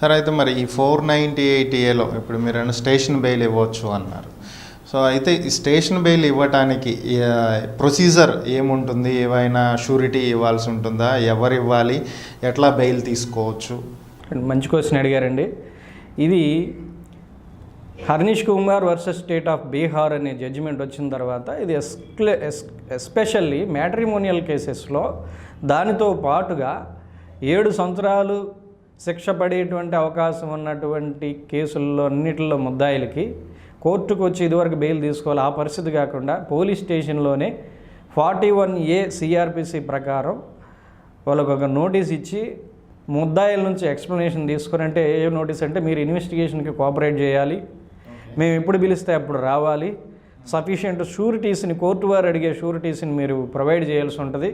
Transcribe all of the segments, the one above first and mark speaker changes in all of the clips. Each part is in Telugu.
Speaker 1: సార్ అయితే మరి ఈ ఫోర్ నైంటీ ఎయిట్ ఏలో ఇప్పుడు మీరు స్టేషన్ బెయిల్ ఇవ్వచ్చు అన్నారు. సో అయితే ఈ స్టేషన్ బెయిల్ ఇవ్వటానికి ప్రొసీజర్ ఏముంటుంది? ఏవైనా షూరిటీ ఇవ్వాల్సి ఉంటుందా? ఎవరు ఇవ్వాలి? ఎట్లా బెయిల్ తీసుకోవచ్చు?
Speaker 2: మంచి క్వశ్చన్ అడిగారండి. ఇది Arnesh Kumar versus state of Bihar అనే జడ్జిమెంట్ వచ్చిన తర్వాత ఇది ఎస్క్లే ఎస్ ఎస్పెషల్లీ మ్యాట్రిమోనియల్ కేసెస్లో దానితో పాటుగా ఏడు సంవత్సరాలు శిక్ష పడేటువంటి అవకాశం ఉన్నటువంటి కేసుల్లో అన్నిటిలో ముద్దాయిలకి కోర్టుకు వచ్చి ఇదివరకు బెయిల్ తీసుకోవాలి. ఆ పరిస్థితి కాకుండా పోలీస్ స్టేషన్లోనే ఫార్టీ వన్ ఏ సిఆర్పిసి ప్రకారం వాళ్ళకు ఒక నోటీస్ ఇచ్చి ముద్దాయిల నుంచి ఎక్స్ప్లెనేషన్ తీసుకుని అంటే ఏ నోటీస్ అంటే మీరు ఇన్వెస్టిగేషన్కి కోఆపరేట్ చేయాలి. మేము ఎప్పుడు పిలిస్తే అప్పుడు రావాలి. సఫిషియంట్ షూరిటీస్ని కోర్టు వారు అడిగే షూరిటీస్ని మీరు ప్రొవైడ్ చేయాల్సి ఉంటుంది.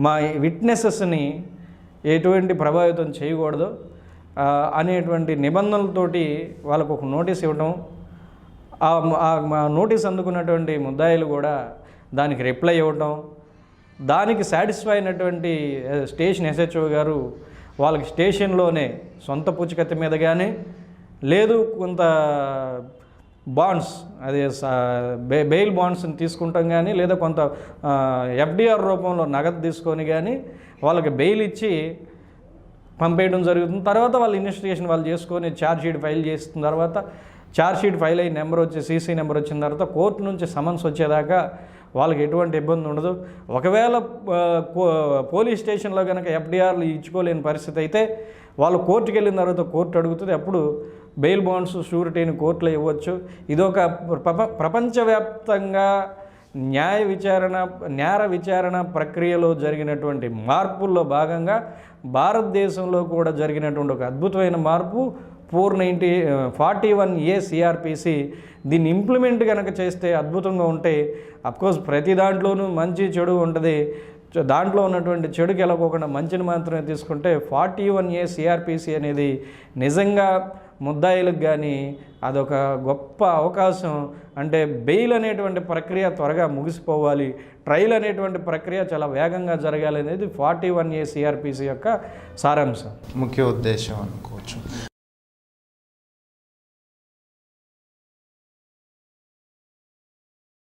Speaker 2: మా విట్నెసెస్ని ఎటువంటి ప్రభావితం చేయకూడదు అనేటువంటి నిబంధనలతోటి వాళ్ళకు ఒక నోటీస్ ఇవ్వడం ఆ నోటీస్ అందుకున్నటువంటి ముద్దాయిలు కూడా దానికి రిప్లై ఇవ్వటం దానికి సాటిస్ఫై అయినటువంటి స్టేషన్ ఎస్హెచ్ఓ గారు వాళ్ళకి స్టేషన్లోనే సొంత పూచికత్తి మీద కానీ లేదు కొంత బాండ్స్ అదే బె బెయిల్ బాండ్స్ని తీసుకుంటాం కానీ లేదా కొంత ఎఫ్డిఆర్ రూపంలో నగదు తీసుకొని కానీ వాళ్ళకి బెయిల్ ఇచ్చి పంపేయడం జరుగుతుంది. తర్వాత వాళ్ళు ఇన్వెస్టిగేషన్ వాళ్ళు చేసుకొని ఛార్జ్ షీట్ ఫైల్ చేసిన తర్వాత ఛార్జ్ షీట్ ఫైల్ అయ్యి నెంబర్ వచ్చి సీసీ నెంబర్ వచ్చిన తర్వాత కోర్టు నుంచి సమన్స్ వచ్చేదాకా వాళ్ళకి ఎటువంటి ఇబ్బంది ఉండదు. ఒకవేళ కో- పోలీస్ స్టేషన్లో కనుక ఎఫ్డీఆర్లు ఇచ్చుకోలేని పరిస్థితి అయితే వాళ్ళు కోర్టుకి వెళ్ళిన తర్వాత కోర్టు అడుగుతుంది. అప్పుడు బెయిల్ బాండ్స్ షూరిటీని కోర్టులో ఇవ్వచ్చు. ఇదొక ప్రప ప్రపంచవ్యాప్తంగా న్యాయ విచారణ నేర విచారణ ప్రక్రియలో జరిగినటువంటి మార్పుల్లో భాగంగా భారతదేశంలో కూడా జరిగినటువంటి ఒక అద్భుతమైన మార్పు four ninety forty one A CRPC దీన్ని ఇంప్లిమెంట్ కనుక చేస్తే అద్భుతంగా ఉంటే అఫ్కోర్స్ ప్రతి దాంట్లోనూ మంచి చెడు ఉంటుంది. దాంట్లో ఉన్నటువంటి చెడుకి వెళ్ళకోకుండా మంచిని మాత్రమే తీసుకుంటే ఫార్టీ వన్ ఏ సిఆర్పిసి అనేది నిజంగా ముద్దాయిలకు కానీ అదొక గొప్ప అవకాశం. అంటే బెయిల్ అనేటువంటి ప్రక్రియ త్వరగా ముగిసిపోవాలి. ట్రయల్ అనేటువంటి ప్రక్రియ చాలా వేగంగా జరగాలి అనేది ఫార్టీ వన్ ఏ సిఆర్పిసి యొక్క సారాంశం.
Speaker 1: ముఖ్య ఉద్దేశం అనుకోవచ్చు.